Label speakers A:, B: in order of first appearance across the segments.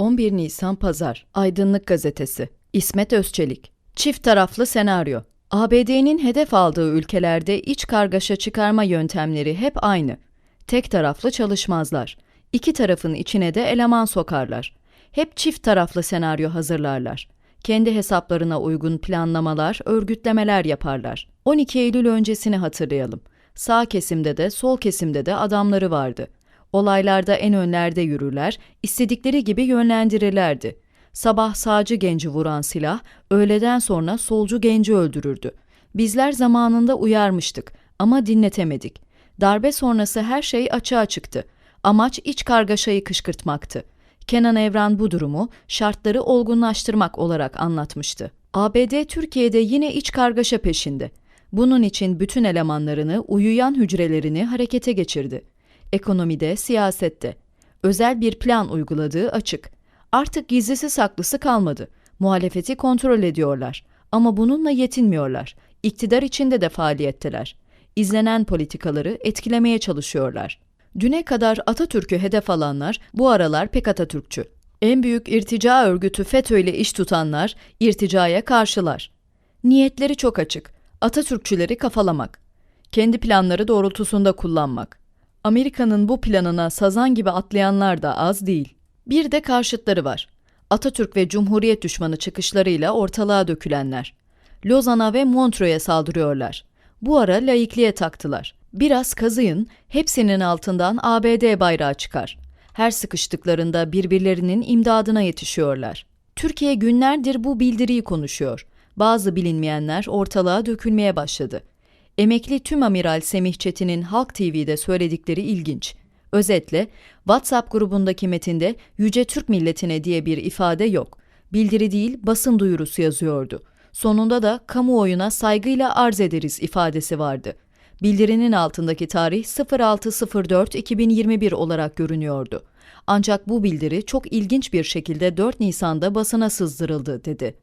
A: 11 Nisan Pazar Aydınlık Gazetesi İsmet Özçelik Çift taraflı senaryo ABD'nin hedef aldığı ülkelerde iç kargaşa çıkarma yöntemleri hep aynı. Tek taraflı çalışmazlar. İki tarafın içine de eleman sokarlar. Hep çift taraflı senaryo hazırlarlar. Kendi hesaplarına uygun planlamalar, örgütlemeler yaparlar. 12 Eylül öncesini hatırlayalım. Sağ kesimde de sol kesimde de adamları vardı. Olaylarda en önlerde yürürler, istedikleri gibi yönlendirirlerdi. Sabah sağcı genci vuran silah, öğleden sonra solcu genci öldürürdü. Bizler zamanında uyarmıştık ama dinletemedik. Darbe sonrası her şey açığa çıktı. Amaç iç kargaşayı kışkırtmaktı. Kenan Evren bu durumu şartları olgunlaştırmak olarak anlatmıştı. ABD Türkiye'de yine iç kargaşa peşinde. Bunun için bütün elemanlarını, uyuyan hücrelerini harekete geçirdi. Ekonomide, siyasette. Özel bir plan uyguladığı açık. Artık gizlisi saklısı kalmadı. Muhalefeti kontrol ediyorlar. Ama bununla yetinmiyorlar. İktidar içinde de faaliyetteler. İzlenen politikaları etkilemeye çalışıyorlar. Düne kadar Atatürk'ü hedef alanlar bu aralar pek Atatürkçü. En büyük irtica örgütü FETÖ ile iş tutanlar irticaya karşılar. Niyetleri çok açık. Atatürkçüleri kafalamak. Kendi planları doğrultusunda kullanmak. Amerika'nın bu planına sazan gibi atlayanlar da az değil. Bir de karşıtları var. Atatürk ve Cumhuriyet düşmanı çıkışlarıyla ortalığa dökülenler. Lozan'a ve Montreux'e saldırıyorlar. Bu ara laikliğe taktılar. Biraz kazıyın, hepsinin altından ABD bayrağı çıkar. Her sıkıştıklarında birbirlerinin imdadına yetişiyorlar. Türkiye günlerdir bu bildiriyi konuşuyor. Bazı bilinmeyenler ortalığa dökülmeye başladı. Emekli Tüm Amiral Semih Çetin'in Halk TV'de söyledikleri ilginç. Özetle, WhatsApp grubundaki metinde Yüce Türk Milletine diye bir ifade yok. Bildiri değil, basın duyurusu yazıyordu. Sonunda da kamuoyuna saygıyla arz ederiz ifadesi vardı. Bildirinin altındaki tarih 06.04.2021 olarak görünüyordu. Ancak bu bildiri çok ilginç bir şekilde 4 Nisan'da basına sızdırıldı, dedi.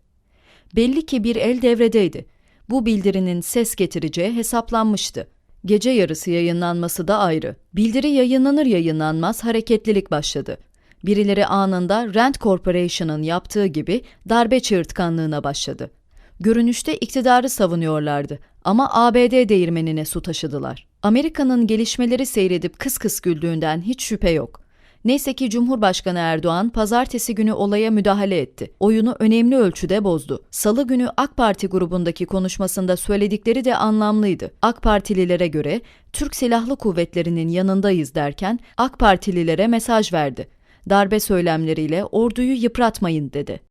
A: Belli ki bir el devredeydi. Bu bildirinin ses getireceği hesaplanmıştı. Gece yarısı yayınlanması da ayrı. Bildiri yayınlanır yayınlanmaz hareketlilik başladı. Birileri anında Rand Corporation'ın yaptığı gibi darbe çığırtkanlığına başladı. Görünüşte iktidarı savunuyorlardı ama ABD değirmenine su taşıdılar. Amerika'nın gelişmeleri seyredip kıs kıs güldüğünden hiç şüphe yok. Neyse ki Cumhurbaşkanı Erdoğan pazartesi günü olaya müdahale etti. Oyunu önemli ölçüde bozdu. Salı günü AK Parti grubundaki konuşmasında söyledikleri de anlamlıydı. AK Partililere göre Türk Silahlı Kuvvetleri'nin yanındayız derken AK Partililere mesaj verdi. Darbe söylemleriyle orduyu yıpratmayın dedi.